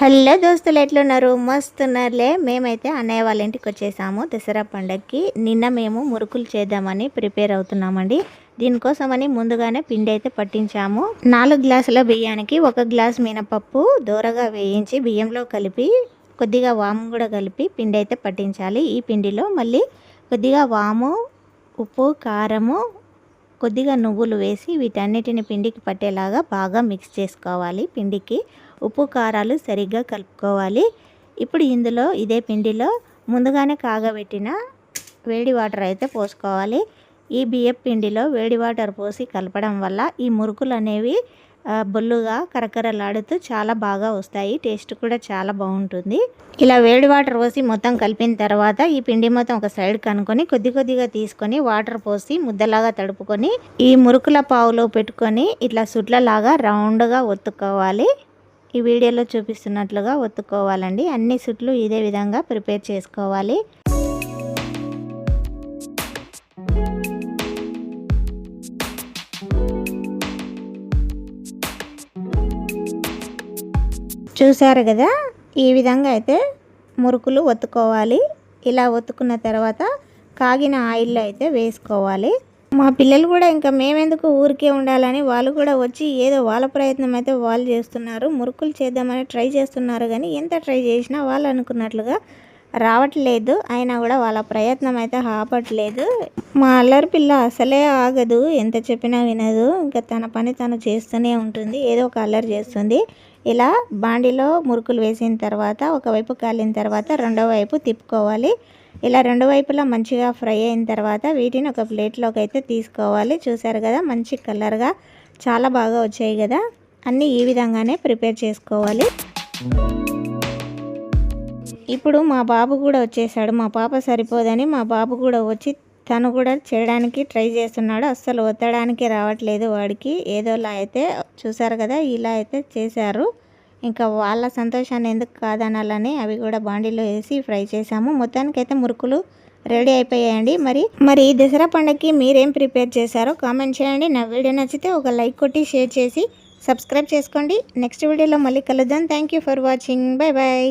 Hello దోస్తులు ఎట్లున్నారు? మస్తున్నారులే. మేమైతే అన్నయ్య వాళ్ళ ఇంటికి వచ్చేసాము దసరా పండగకి నిన్న మేము మురుకులు చేద్దామని ప్రిపేర్ అవుతున్నామండి. దీనికోసమని ముందుగానే పిండి అయితే పట్టించాము. నాలుగు గ్లాసుల బియ్యానికి ఒక గ్లాస్ మినపప్పు దూరగా వేయించి బియ్యంలో కలిపి కొద్దిగా వాము కూడా కలిపి పిండి అయితే పట్టించాలి. ఈ పిండిలో మళ్ళీ కొద్దిగా వాము ఉప్పు కారము కొద్దిగా నువ్వులు వేసి వీటన్నిటిని పిండికి పట్టేలాగా బాగా మిక్స్ చేసుకోవాలి. పిండికి ఉప్పు కారాలు సరిగ్గా కలుపుకోవాలి. ఇప్పుడు ఇందులో ఇదే పిండిలో ముందుగానే కాగబెట్టిన వేడి వాటర్ అయితే పోసుకోవాలి. ఈ బియ్యపు పిండిలో వేడి వాటర్ పోసి కలపడం వల్ల ఈ మురుకులు అనేవి బొల్లుగా కరకరలాడుతూ చాలా బాగా వస్తాయి. టేస్ట్ కూడా చాలా బాగుంటుంది. ఇలా వేడి వాటర్ పోసి మొత్తం కలిపిన తర్వాత ఈ పిండి మొత్తం ఒక సైడ్ కనుకొని కొద్ది కొద్దిగా తీసుకొని వాటర్ పోసి ముద్దలాగా తడుపుకొని ఈ మురుకుల పావులో పెట్టుకొని ఇట్లా సుట్లలాగా రౌండ్గా ఒత్తుకోవాలి. ఈ వీడియోలో చూపిస్తున్నట్లుగా ఒత్తుకోవాలండి. అన్ని సుట్లు ఇదే విధంగా ప్రిపేర్ చేసుకోవాలి. చూసారు కదా? ఈ విధంగా అయితే మురుకులు ఒత్తుకోవాలి. ఇలా ఒత్తుకున్న తర్వాత కాగిన ఆయిల్లో అయితే వేసుకోవాలి. మా పిల్లలు కూడా ఇంకా మేమెందుకు ఊరికే ఉండాలని వాళ్ళు కూడా వచ్చి ఏదో వాళ్ళ ప్రయత్నం అయితే వాళ్ళు చేస్తున్నారు. మురుకులు చేద్దామని ట్రై చేస్తున్నారు కానీ ఎంత ట్రై చేసినా వాళ్ళు అనుకున్నట్లుగా రావట్లేదు. అయినా కూడా వాళ్ళ ప్రయత్నం అయితే ఆపట్లేదు. మా అల్లరి పిల్ల అసలే ఆగదు. ఎంత చెప్పినా వినదు. ఇంకా తన పని తను చేస్తూనే ఉంటుంది. ఏదో ఒక అల్లరి చేస్తుంది. ఇలా బాండిలో మురుకులు వేసిన తర్వాత ఒకవైపు కాలిన తర్వాత రెండో వైపు తిప్పుకోవాలి. ఇలా రెండు వైపులా మంచిగా ఫ్రై అయిన తర్వాత వీటిని ఒక ప్లేట్లోకి అయితే తీసుకోవాలి. చూసారు కదా మంచి కలర్గా చాలా బాగా వచ్చాయి కదా. అన్నీ ఈ విధంగానే ప్రిపేర్ చేసుకోవాలి. ఇప్పుడు మా బాబు కూడా వచ్చేసాడు. మా పాప సరిపోదని మా బాబు కూడా వచ్చి తను కూడా చేయడానికి ట్రై చేస్తున్నాడు. అస్సలు ఒత్తడానికి రావట్లేదు వాడికి. ఏదోలా అయితే చూసారు కదా ఇలా అయితే చేశారు. ఇంకా వాళ్ళ సంతోషాన్ని ఎందుకు కాదనాలని అవి కూడా బాండీలో వేసి ఫ్రై చేసాము మొత్తానికైతే మురుకులు రెడీ అయిపోయాయండి. మరి మరి ఈ దసరా పండగకి మీరేం ప్రిపేర్ చేశారో కామెంట్ చేయండి. నా వీడియో నచ్చితే ఒక లైక్ కొట్టి షేర్ చేసి సబ్స్క్రైబ్ చేసుకోండి. నెక్స్ట్ వీడియోలో మళ్ళీ కలుద్దాం. Thank you for watching. Bye bye